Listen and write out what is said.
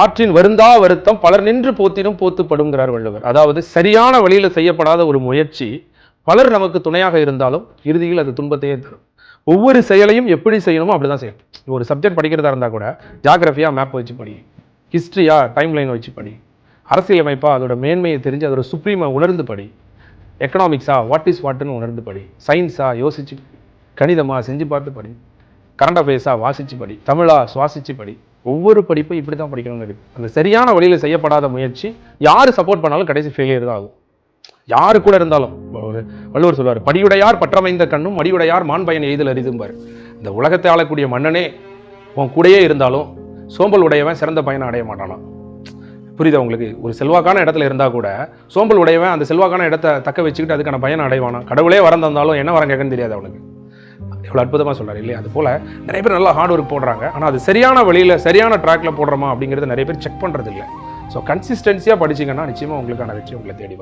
ஆற்றின் வருந்தா வருத்தம் பலர் நின்று போத்தினும் போத்துப்படுங்கிறார் வள்ளுவர். அதாவது சரியான வழியில் செய்யப்படாத ஒரு முயற்சி பலர் நமக்கு துணையாக இருந்தாலும் இறுதியில் அது துன்பத்தையே தரும். ஒவ்வொரு செயலையும் எப்படி செய்யணுமோ அப்படி தான் செய்யணும் ஒரு சப்ஜெக்ட் படிக்கிறதா இருந்தால் கூட ஜாகிரஃபியாக மேப் வச்சு படி. ஹிஸ்ட்ரியா டைம் லைன் வச்சு படி. அரசியலமைப்பாக அதோட மேன்மையை தெரிஞ்சு அதோட சுப்ரீமை உணர்ந்து படி. எக்கனாமிக்ஸா வாட் இஸ் வாட்டுன்னு உணர்ந்து படி. சயின்ஸா யோசிச்சு கணிதமாக செஞ்சு பார்த்து படி. கரண்ட் அஃபேர்ஸாக வாசித்து படி. தமிழாக சுவாசித்து படி. ஒவ்வொரு படிப்பும் இப்படி தான் படிக்கணும்னு இருக்குது அந்த சரியான வழியில் செய்யப்படாத முயற்சி யார் சப்போர்ட் பண்ணாலும் கடைசி ஃபெயிலியர் தான் ஆகும். யாரு கூட இருந்தாலும் ஒரு வள்ளுவர் சொல்வார் படியுடையார் பற்றமைந்த கண்ணும் மடியுடையார் மாண்பயன் எய்தல் அறிதும்பார் இந்த உலகத்தை ஆளக்கூடிய மன்னனே உன் கூடயே இருந்தாலும் சோம்பல் உடையவன் சிறந்த பயனை அடைய மாட்டானாம். புரியுதா உங்களுக்கு? ஒரு செல்வாக்கான இடத்துல இருந்தால் கூட சோம்பல் உடையவன் அந்த செல்வாக்கான இடத்த தக்க வச்சுக்கிட்டு அதுக்கான பயனை அடைவானா கடவுளே வரம் தந்தாலும் என்ன வரம் கேட்கன்னு தெரியாது அவனுக்கு. எவ்வளோ அற்புதமாக சொல்கிறார் இல்லையா? அது போல நிறைய பேர் நல்லா ஹார்ட் ஒர்க் போடுறாங்க. ஆனால் அது சரியான வழியில் சரியான ட்ராக்ல போடுறோமா அப்படிங்கிறத நிறைய பேர் செக் பண்ணுறது இல்லை ஸோ கன்சிஸ்டன்சியாக படிச்சிங்கன்னா நிச்சயமாக உங்களுக்கான வெற்றி உங்களை தேடி வரும்.